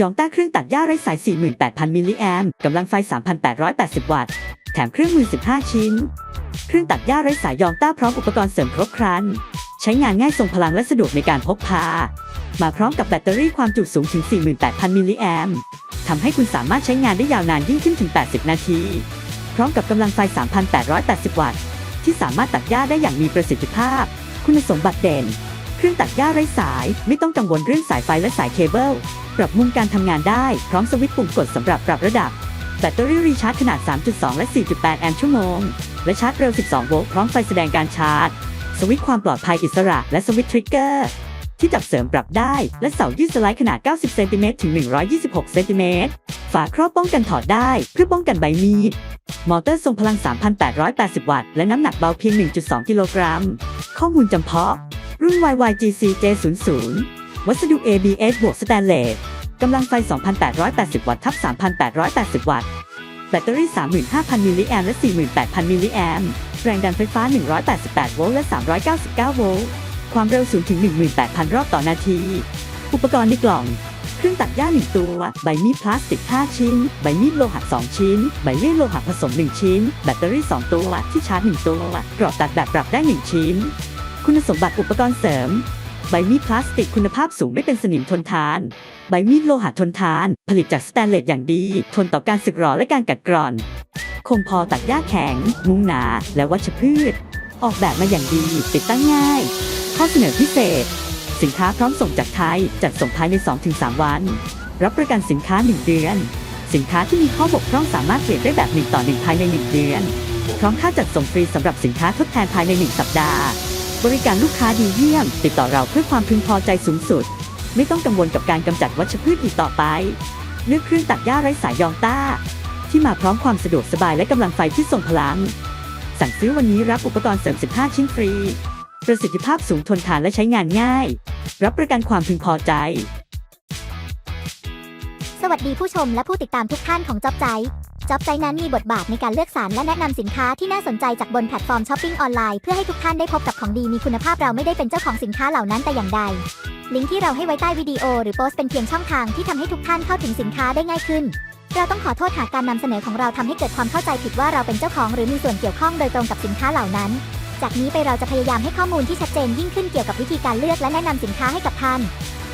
ยองต้าเครื่องตัดหญ้าไร้สาย 48,000 มิลลิแอมป์กำลังไฟ 3,880 วัตต์ แถมเครื่องมือ 15 ชิ้น เครื่องตัดหญ้าไร้สายยองต้าพร้อมอุปกรณ์เสริมครบครัน ใช้งานง่ายทรงพลังและสะดวกในการพกพา มาพร้อมกับแบตเตอรี่ความจุสูงถึง 48,000 มิลลิแอมป์ทำให้คุณสามารถใช้งานได้ยาวนานยิ่งขึ้นถึง 80 นาที พร้อมกับกำลังไฟ 3,880 วัตต์ ที่สามารถตัดหญ้าได้อย่างมีประสิทธิภาพ คุณสมบัติเด่น เครื่องตัดหญ้าไร้สาย ไม่ต้องกังวลเรื่องสายไฟและสายเคเบิล ปรับมุมการทำงานได้ พร้อมสวิตช์ปุ่มกดสำหรับปรับระดับ แบตเตอรี่รีชาร์จขนาด 3.2 และ 4.8 แอมป์ชั่วโมง และชาร์จเร็ว 12 โวลต์ พร้อมไฟแสดงการชาร์จ สวิตช์ความปลอดภัยอิสระ และสวิตช์ทริกเกอร์ ที่จับเสริมปรับได้ และเสายืดสไลด์ขนาด 90 เซนติเมตรถึง 126 เซนติเมตร ฝาครอบป้องกันถอดได้ เพื่อป้องกันใบมีดมอเตอร์ทรงพลัง 3,880 วัตต์ และน้ำหนักเบาเพียง 1.2 กิโลกรัม ข้อมูลจำเพาะ รุ่น YYGC J00 วัสดุ ABS บวกสแตนเลสกำลังไฟ 2,880 วัตต์ทับ 3,880 วัตต์ แบตเตอรี่ 35,000 มิลลิแอมและ 48,000 มิลลิแอมแรงดันไฟฟ้า 188 โวลต์และ 399 โวลต์ ความเร็วสูงถึง 18,000 รอบต่อนาที อุปกรณ์ในกล่อง เครื่องตัดหญ้า 1 ตัว ใบมีดพลาสติก 5 ชิ้น ใบมีดโลหะ 2 ชิ้น ใบเลื่อยโลหะผสม 1 ชิ้น แบตเตอรี่ 2 ตัว ที่ชาร์จ 1 ตัว กรอบตัดแบบปรับได้ 1 ชิ้น คุณสมบัติอุปกรณ์เสริม ใบมีดพลาสติกคุณภาพสูงไม่เป็นสนิมทนทาน ใบมีดโลหะทนทาน ผลิตจากสแตนเลสอย่างดี ทนต่อการสึกหรอและการกัดกร่อน คมพอตัดหญ้าแข็ง มุงหนา และวัชพืช ออกแบบมาอย่างดี ติดตั้งง่าย ข้อเสนอพิเศษ สินค้าพร้อมส่งจากไทย จัดส่งภายใน 2-3 วัน รับประกันสินค้า 1 เดือน สินค้าที่มีข้อบกพร่องสามารถเปลี่ยนได้แบบ1ต่อ1ภายใน 1 เดือน พร้อมค่าจัดส่งฟรีสำหรับสินค้าทดแทนภายใน 1 สัปดาห์ บริการลูกค้าดีเยี่ยม ติดต่อเราเพื่อความพึงพอใจสูงสุด ไม่ต้องกังวลกับการกำจัดวัชพืชอีกต่อไป เลือกเครื่องตัดหญ้าไร้สายยองต้า ที่มาพร้อมความสะดวกสบายและกำลังไฟที่ทรงพลัง สั่งซื้อวันนี้รับอุปกรณ์เสริม 15 ชิ้นฟรี ประสิทธิภาพสูงทนทานและใช้งานง่าย รับประกันความพึงพอใจ สวัสดีผู้ชมและผู้ติดตามทุกท่านของจอบใจ จ็อบใจนั้นมีบทบาทในการเลือกสรรและแนะนำสินค้าที่น่าสนใจจากบนแพลตฟอร์มช้อปปิ้งออนไลน์เพื่อให้ทุกท่านได้พบกับของดีมีคุณภาพเราไม่ได้เป็นเจ้าของสินค้าเหล่านั้นแต่อย่างใด ลิงก์ที่เราให้ไว้ใต้วิดีโอหรือโพสต์เป็นเพียงช่องทางที่ทำให้ทุกท่านเข้าถึงสินค้าได้ง่ายขึ้น เราต้องขอโทษหากการนำเสนอของเราทำให้เกิดความเข้าใจผิดว่าเราเป็นเจ้าของหรือมีส่วนเกี่ยวข้องโดยตรงกับสินค้าเหล่านั้น จากนี้ไปเราจะพยายามให้ข้อมูลที่ชัดเจนยิ่งขึ้นเกี่ยวกับวิธีการเลือกและแนะนำสินค้าให้กับท่าน